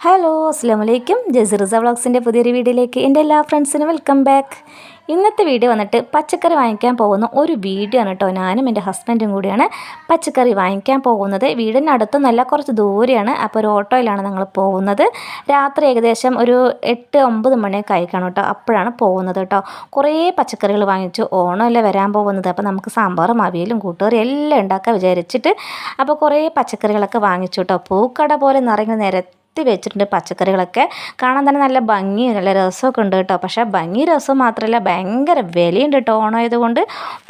Hello അസ്സാം വലൈക്കും ജസിറിസ വ്ളോഗ്സിന്റെ പുതിയൊരു വീഡിയോയിലേക്ക് എന്റെ എല്ലാ ഫ്രണ്ട്സിനും വെൽക്കം ബാക്ക്. ഇന്നത്തെ വീഡിയോ വന്നിട്ട് പച്ചക്കറി വാങ്ങിക്കാൻ പോകുന്ന ഒരു വീഡിയോ ആണ് കേട്ടോ. ഞാനും എന്റെ ഹസ്ബൻഡും കൂടിയാണ് പച്ചക്കറി വാങ്ങിക്കാൻ പോകുന്നത്. വീടിനടുത്തൊന്നല്ല കുറച്ച് ദൂരെയാണ്. അപ്പോൾ ഒരു ഓട്ടോയിലാണ് ഞങ്ങൾ പോകുന്നത്. രാത്രി ഏകദേശം ഒരു എട്ട് ഒമ്പത് മണിയൊക്കെ ആയിക്കാണ് കേട്ടോ. അപ്പോഴാണ് പോകുന്നത് കേട്ടോ. കുറേ പച്ചക്കറികൾ വാങ്ങിച്ചു. ഓണമല്ലേ വരാൻ പോകുന്നത്. അപ്പോൾ നമുക്ക് സാമ്പാറും അവിയലും കൂട്ടുകറി എല്ലാം ഉണ്ടാക്കാൻ വിചാരിച്ചിട്ട് അപ്പോൾ കുറേ പച്ചക്കറികളൊക്കെ വാങ്ങിച്ചു കേട്ടോ. പൂക്കട പോലെ നിറഞ്ഞ നിരത്തി നിരത്തി വെച്ചിട്ടുണ്ട് പച്ചക്കറികളൊക്കെ. കാണാൻ തന്നെ നല്ല ഭംഗിയും നല്ല രസമൊക്കെ ഉണ്ട് കേട്ടോ. പക്ഷേ ഭംഗി രസം മാത്രമല്ല ഭയങ്കര വിലയുണ്ട് കേട്ടോ ഓണമായതുകൊണ്ട്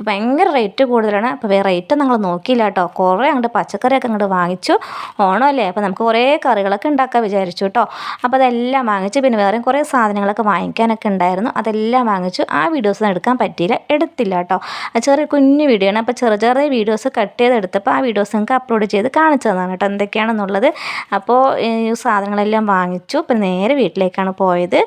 ഭയങ്കര റേറ്റ് കൂടുതലാണ്. അപ്പോൾ റേറ്റ് ഞങ്ങൾ നോക്കിയില്ല കേട്ടോ. കുറേ അങ്ങോട്ട് പച്ചക്കറിയൊക്കെ അങ്ങോട്ട് വാങ്ങിച്ചു. ഓണമല്ലേ? അപ്പോൾ നമുക്ക് കുറേ കറികളൊക്കെ ഉണ്ടാക്കാൻ വിചാരിച്ചു കേട്ടോ. അപ്പോൾ അതെല്ലാം വാങ്ങിച്ചു പിന്നെ വേറെയും കുറേ സാധനങ്ങളൊക്കെ വാങ്ങിക്കാനൊക്കെ ഉണ്ടായിരുന്നു. അതെല്ലാം വാങ്ങിച്ചു. ആ വീഡിയോസ് എടുക്കാൻ പറ്റിയില്ല. എടുത്തില്ല കേട്ടോ. ചെറിയ കുഞ്ഞു വീഡിയോ ആണ്. അപ്പോൾ ചെറിയ ചെറിയ വീഡിയോസ് കട്ട് ചെയ്ത് എടുത്തപ്പോൾ ആ വീഡിയോസ് നിങ്ങൾക്ക് അപ്ലോഡ് ചെയ്ത് കാണിച്ചു തന്നാണ് കേട്ടോ. എന്തൊക്കെയാണെന്നുള്ളത്. അപ്പോൾ സാധനങ്ങളെല്ലാം വാങ്ങിച്ചു. ഇപ്പം നേരെ വീട്ടിലേക്കാണ് പോയത്.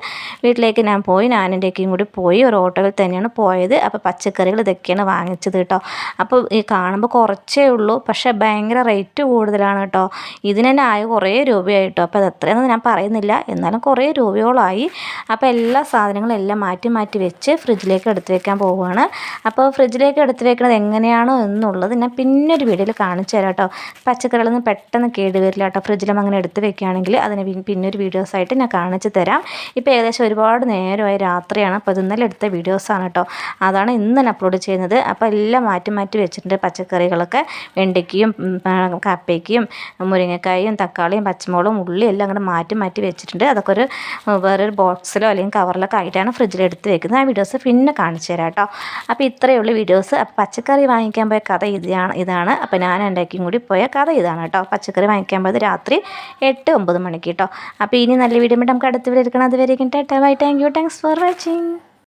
വീട്ടിലേക്ക് ഞാൻ പോയി. ഞാനെന്റെയൊക്കെയും കൂടി പോയി. ഒരു ഓട്ടോയിൽ തന്നെയാണ് പോയത്. അപ്പോൾ പച്ചക്കറികൾ ഇതൊക്കെയാണ് വാങ്ങിച്ചത് കേട്ടോ. അപ്പോൾ ഈ കാണുമ്പോൾ കുറച്ചേ ഉള്ളൂ. പക്ഷേ ഭയങ്കര റേറ്റ് കൂടുതലാണ് കേട്ടോ. ഇതിന് തന്നെ ആയ കുറേ രൂപയായി കേട്ടോ അപ്പോൾ അത് അത്രയൊന്നും ഞാൻ പറയുന്നില്ല. എന്നാലും കുറേ രൂപയോളമായി. അപ്പോൾ എല്ലാ സാധനങ്ങളും എല്ലാം മാറ്റി മാറ്റി വെച്ച് ഫ്രിഡ്ജിലേക്ക് എടുത്ത് വെക്കാൻ പോവുകയാണ്. അപ്പോൾ ഫ്രിഡ്ജിലേക്ക് എടുത്ത് വെക്കുന്നത് എങ്ങനെയാണോ എന്നുള്ളത് ഞാൻ പിന്നൊരു വീഡിയോയിൽ കാണിച്ചു തരാം കേട്ടോ. പച്ചക്കറികളൊന്നും പെട്ടെന്ന് കേടുവരില്ല കേട്ടോ. ഫ്രിഡ്ജിലും അങ്ങനെ എടുത്ത് വെക്കുകയാണെങ്കിൽ അതിന് പിന്നൊരു വീഡിയോസായിട്ട് ഞാൻ കാണിച്ചു തരാം. ഇപ്പോൾ ഏകദേശം ഒരുപാട് നേരമായി രാത്രിയാണ്. അപ്പോൾ ഇന്നലെ എടുത്ത വീഡിയോസാണ് കേട്ടോ അതാണ് ഇന്ന് തന്നെ അപ്ലോഡ് ചെയ്യുന്നത്. അപ്പോൾ എല്ലാം മാറ്റി മാറ്റി വെച്ചിട്ടുണ്ട് പച്ചക്കറികളൊക്കെ. വെണ്ടയ്ക്കയും കപ്പയ്ക്കും മുരിങ്ങക്കായും തക്കാളിയും പച്ചമുളകും ഉള്ളി എല്ലാം അങ്ങോട്ട് മാറ്റി മാറ്റി വെച്ചിട്ടുണ്ട്. അതൊക്കെ ഒരു വേറൊരു ബോക്സിലോ അല്ലെങ്കിൽ കവറിലൊക്കെ ആയിട്ടാണ് ഫ്രിഡ്ജിൽ എടുത്ത് വെക്കുന്നത്. ആ വീഡിയോസ് പിന്നെ കാണിച്ചു തരാം കേട്ടോ അപ്പോൾ ഇത്രയേ ഉള്ളൂ വീഡിയോസ്. അപ്പോൾ പച്ചക്കറി വാങ്ങിക്കാൻ പോയ കഥ ഇതാണ് ഇതാണ്. അപ്പോൾ ഞാൻ ഉണ്ടാക്കിയും കൂടി പോയ കഥ ഇതാണ് കേട്ടോ പച്ചക്കറി വാങ്ങിക്കാൻ പോയത് രാത്രി എട്ട് ഒമ്പത് മണിക്ക് കേട്ടോ. അപ്പോൾ ഇനി നല്ല വീഡിയോ നമുക്ക് അടുത്ത് വരെ എടുക്കണം. അതുവരെ tata. Bye. Thank you thanks for watching